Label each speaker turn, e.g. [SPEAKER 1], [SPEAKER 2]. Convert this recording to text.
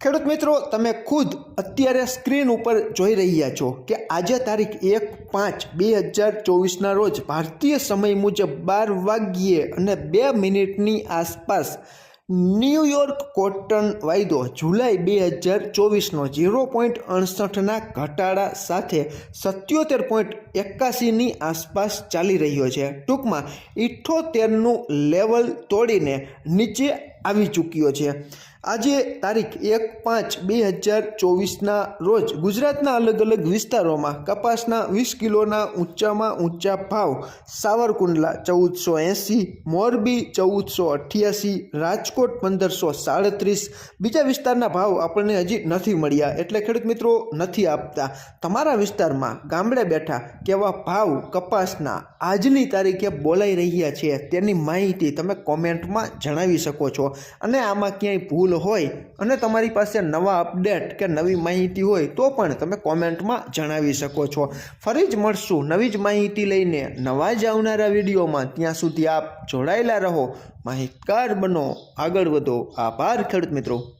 [SPEAKER 1] ખેડૂત મિત્રો, તમે ખુદ અત્યારે સ્ક્રીન ઉપર જોઈ રહ્યા છો કે આજે તારીખ એક પાંચ બે હજાર ચોવીસના રોજ ભારતીય સમય મુજબ બાર વાગ્યે અને બે મિનિટની આસપાસ ન્યૂયોર્ક કોટન વાયદો જુલાઈ બે હજાર ચોવીસનો ઝીરો પોઈન્ટ અડસઠના ઘટાડા સાથે સત્યોતેર પોઈન્ટ એકાસીની આસપાસ ચાલી રહ્યો છે. ટૂંકમાં ઇઠ્ઠોતેરનું લેવલ તોડીને નીચે આવી ચૂક્યો છે. આજે તારીખ એક પાંચ બે હજાર ચોવીસના રોજ ગુજરાતના અલગ અલગ વિસ્તારોમાં કપાસના વીસ કિલોના ઊંચામાં ઊંચા ભાવ સાવરકુંડલા ચૌદસો એંસી, મોરબી ચૌદસો અઠ્યાસી, રાજકોટ પંદરસો સાડત્રીસ બીજા વિસ્તારના ભાવ આપણને હજી નથી મળ્યા એટલે ખેડૂત મિત્રો નથી આપતા. તમારા વિસ્તારમાં ગામડે બેઠા કેવા ભાવ કપાસના આજની તારીખે બોલાઈ રહ્યા છે તેની માહિતી તમે કોમેન્ટમાં જણાવી શકો છો. અને આમાં ક્યાંય ભૂલ હોય અને તમારી પાસે નવા અપડેટ કે નવી માહિતી હોય તો પણ તમે કોમેન્ટમાં જણાવી શકો છો. ફરી જ મળશું નવી જ માહિતી લઈને નવા જ આવનારા વિડીયોમાં. ત્યાં સુધી આપ જોડાયેલા રહો. માહિતગાર બનો. આગળ વધો. આભાર ખેડૂત મિત્રો.